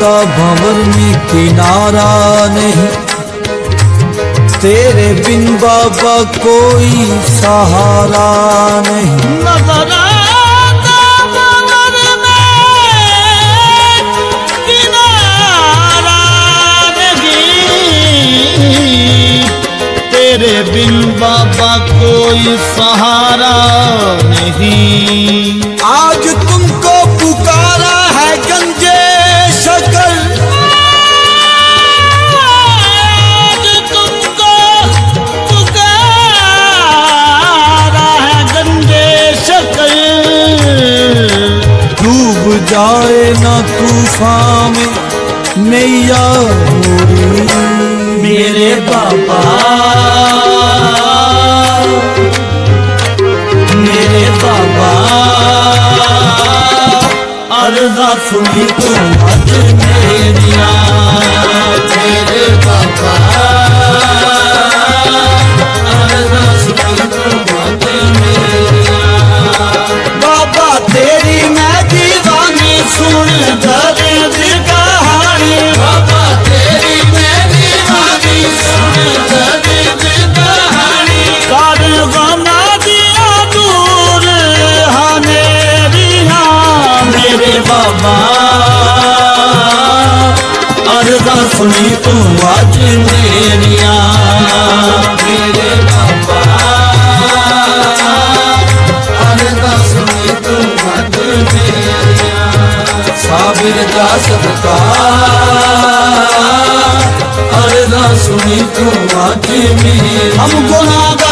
का भंवर میں किनारा نہیں۔ تیرے بن بابا کوئی سہارا نہیں۔ تیرے بن بابا کوئی سہارا نہیں۔ آج تو ਕਨਈਆ ਮੇਰੇ ਬਾਬਾ ਮੇਰੇ ਬਾਬਾ ਅਰਜ਼ਾ ਸੁਣੀ ਤੂੰ। सुनी तू आज मेरी हम गुनाहगार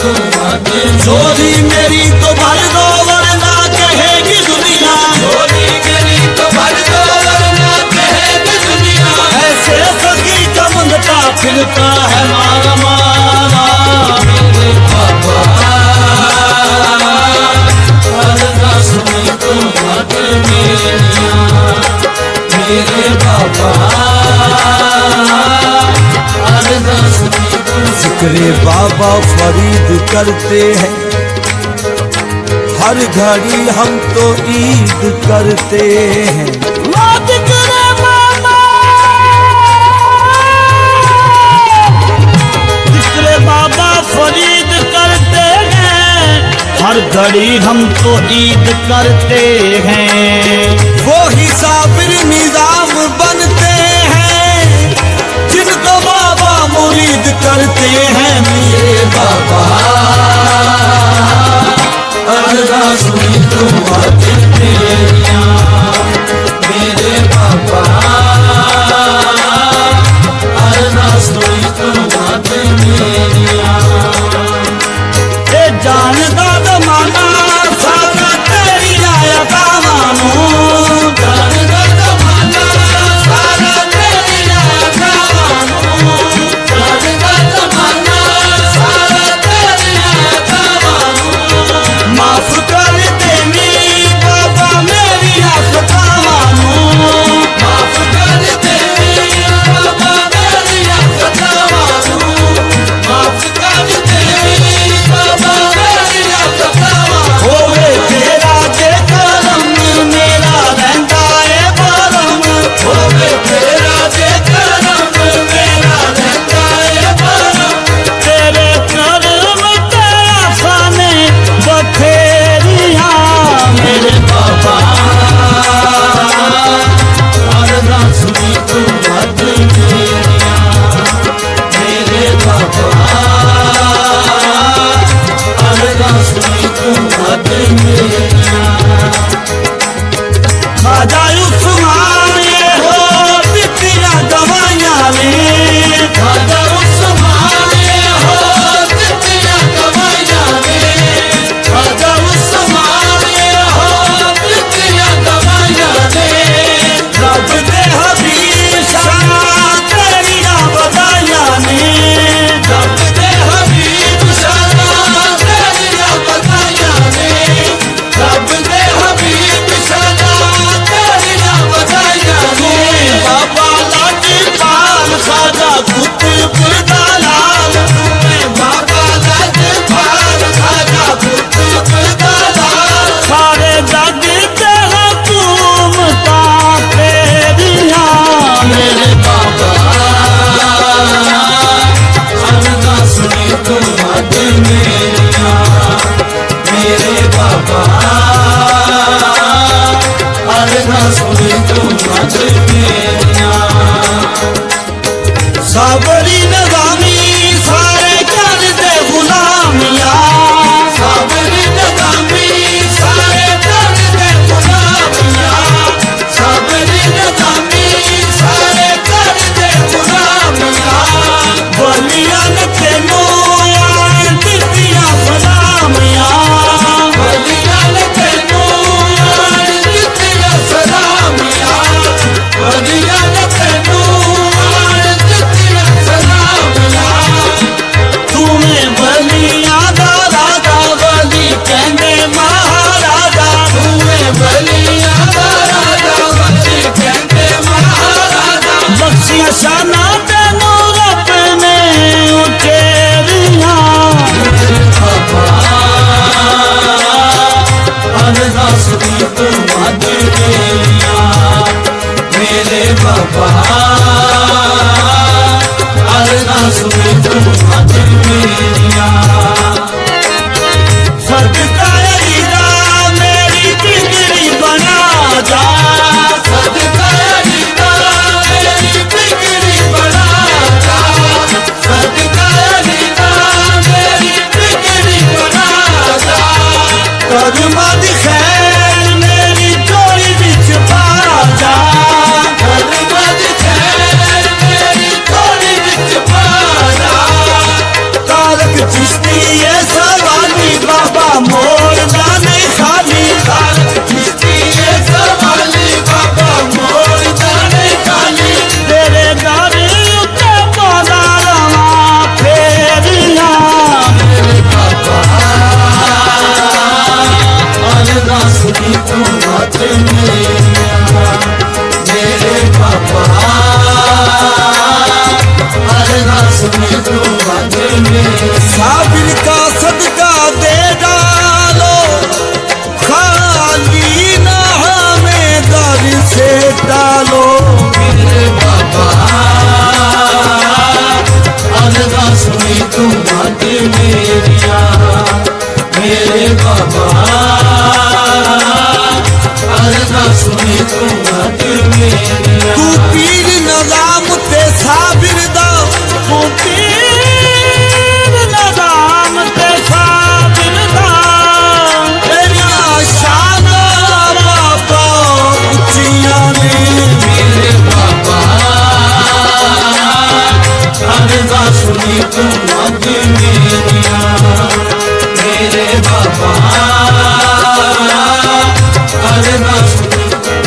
चोरी मेरी तो भर दो वरना कहेगी दुनिया चोरी मेरी तो भर दो वरना कहेगी दुनिया ऐसे सगी का मंगता फिरता है تیرے بابا فرید کرتے ہیں۔ ہر گھڑی ہم تو عید کرتے ہیں۔ ہر گھڑی ہم تو عید کرتے ہیں۔ وہ حساب مزاج मुरीद करते हैं मेरे बाबा अर्जा सुनी तो रे बाबा अरदास में तू हाथ मेरिया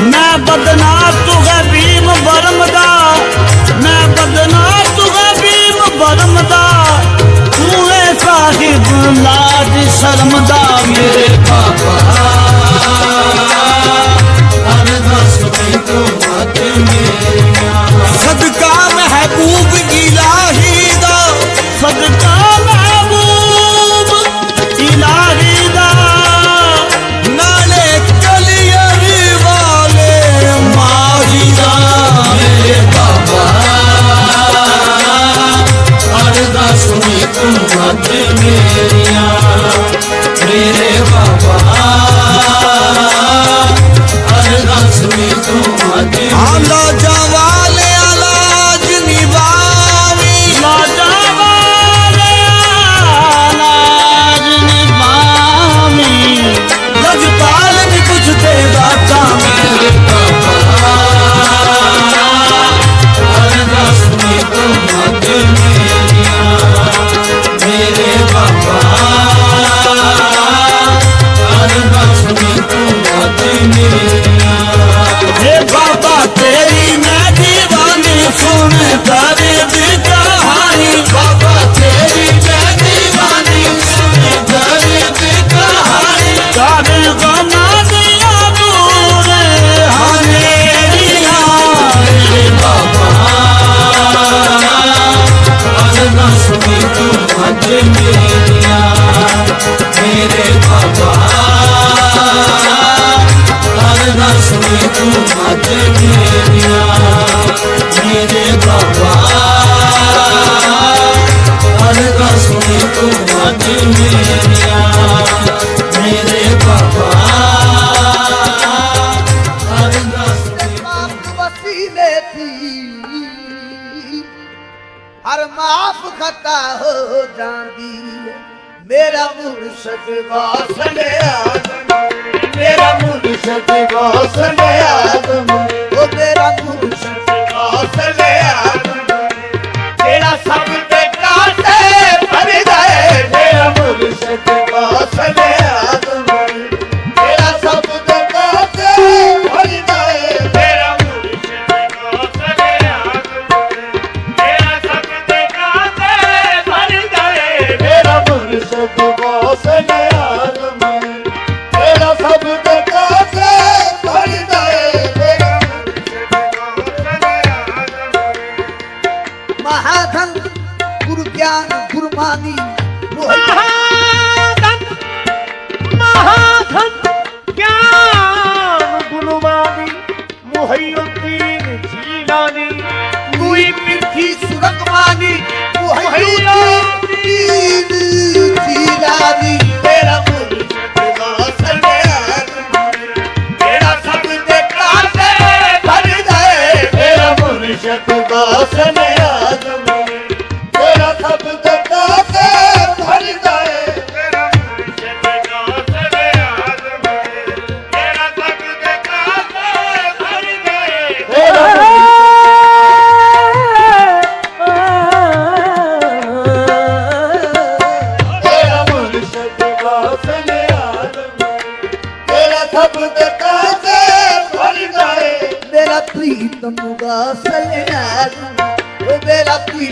ਮੈਂ ਬਦਨਾ ਤੂੰ ਹੈ ਭੀਮ ਮੈਂ ਬਦਨਾ ਤੂੰ ਹੈ ਭੀਮ ਤੂੰ ਲਾਜ ਸ਼ਰਮ ਦਾ। ਮੇਰੇ ਸਦਕਾ ਮਹਿਬੂਬ ਗਿਲਾ।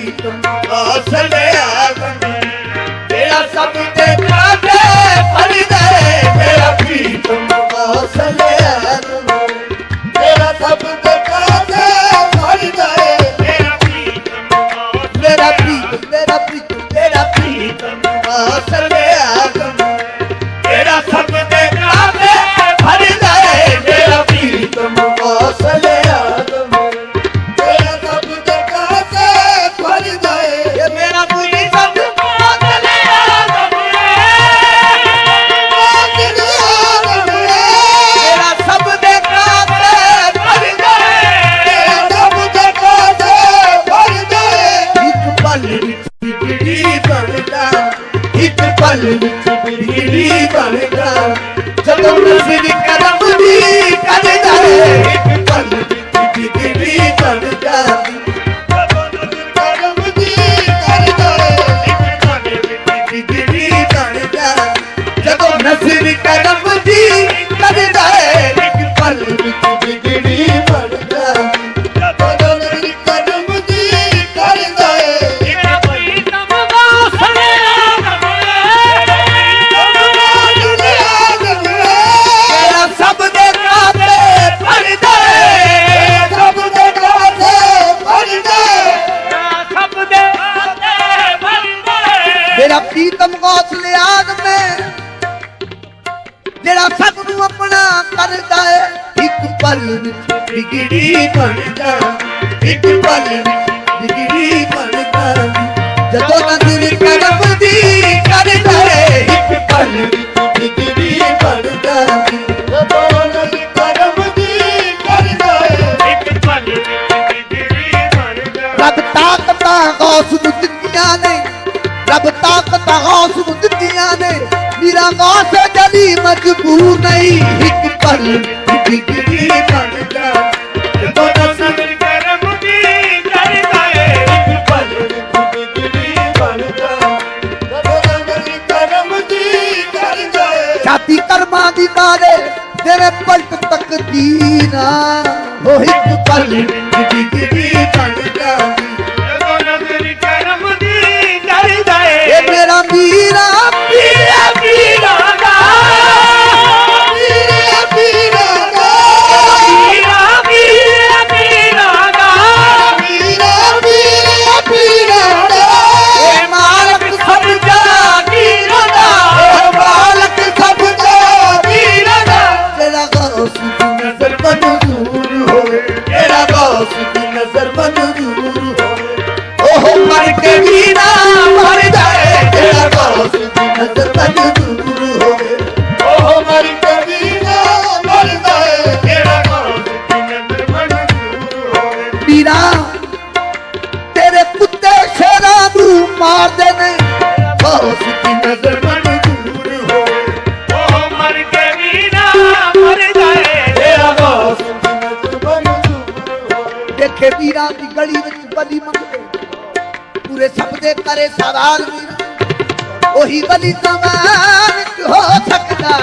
ਹੌਸਲੇ ਆਗਮ ਤੇਰਾ ਸਭ ਤੇ ਕਾਦੇ ਫੜਦੇ ਮੇਰਾ ਪੀਤ ਹੌਸਲੇ ਆਗਮ ਤੇਰਾ ਸਭ ਤੇ ਕਾਦੇ ਫੜਦੇ ਮੇਰਾ ਪੀਤ ਮੇਰਾ ਪੀਤ ਮੇਰਾ ਪੀਤ ਤੇਰਾ ਪੀਤ ਹੌਸਲੇ ਜਿਹੜਾ ਪ੍ਰੀਤਮ ਗੌਸਲੇ ਆਦਮ ਜਿਹੜਾ ਸਭ ਨੂੰ ਆਪਣਾ ਕਰਦਾ ਏ, ਇੱਕ ਪਲ ਵਿੱਚ ਬਿਗੜੀ ਬਣਦਾ ਇੱਕ ਪਲ ਵਿੱਚ तेरा गौस जली मजबूर नहीं एक पल बिगड़ी बन जा तो दसन करम भी करता है एक पल बिगड़ी बन जा तो दसन करम भी कर जाए छाती कर्मा दी तारे तेरे पलट तकदीरा ओ एक पल बिगड़ी ਕਿ ਵੀਰਾਂ ਦੀ ਗਲੀ ਵਿੱਚ ਬਲੀ ਮੰਗਦੇ। ਪੂਰੇ ਸਭ ਦੇ ਕਰੇ ਸਵਾਲ ਵੀਰ। ਉਹੀ ਬਲੀ ਸਵਾਲ ਹੋ ਸਕਦਾ।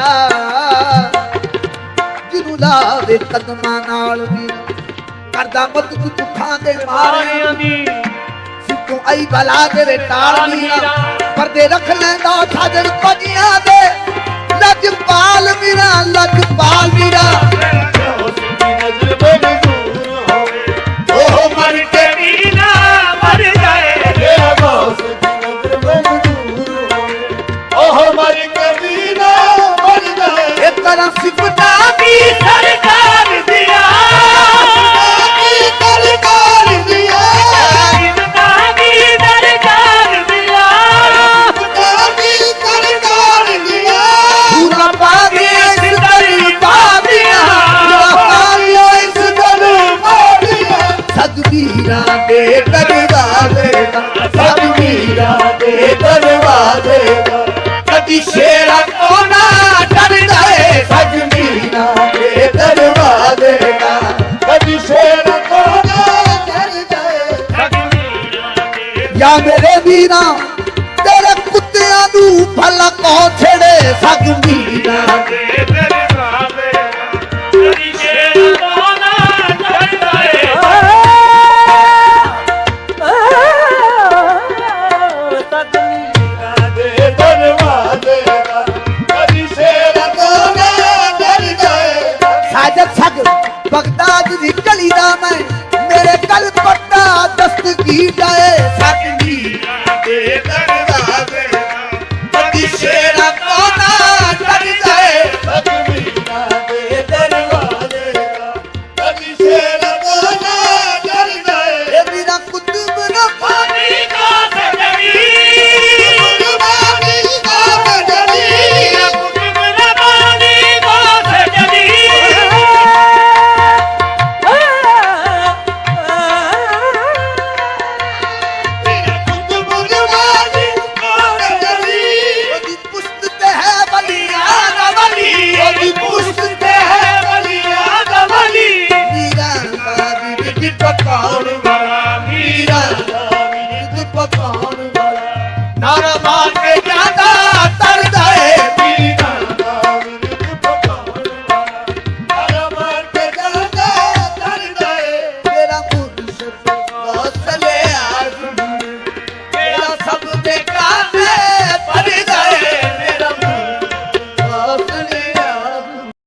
ਜਿਹਨੂੰ ਕਦਮਾਂ ਨਾਲ ਵੀਰ। ਕਰਦਾ ਮਤ ਤੂੰ ਦੁੱਖਾਂ ਦੇ ਮਾਰਿਆਂ ਦੀ। ਸਿੱਧੋਂ ਆਈ ਬਲਾ ਤੇਰੇ ਟਾਲ ਵੀਰ। ਪਰਦੇ ਰੱਖ ਲੈਂਦਾ ਸਾਜਣ ਪੰਜੀਆਂ ਦੇ। ਲੱਜ ਵੀਰਾ ਲੱਜ ਵੀਰਾ। ਉਸ ਦੀ। ਨਜ਼ਰ ਬੋਲੀ ਇਸ਼ੇਰਾ ਤੋਂ ਨਾ ਡਰਦਾ ਏ ਸਗਨੀ ਨਾ ਏ ਦਰਵਾਜ਼ੇ ਨਾ। ਇਸ਼ੇਰਾ ਤੋਂ ਨਾ ਡਰਦਾ ਏ ਸਗਨੀ ਨਾ ਯਾ ਮੇਰੇ ਵੀਰਾ, ਤੇਰੇ ਕੁੱਤਿਆਂ ਨੂੰ ਭਲਾ ਕੋ ਛੇੜੇ? ਸਗਨੀ ਨਾ ਏ ਦਾਜ ਦੀ ਕਲੀ ਦਾ ਮੈਂ ਮੇਰੇ ਕਲ ਪੱਟਾ ਦਸਤ ਕੀ ਜਾਏ?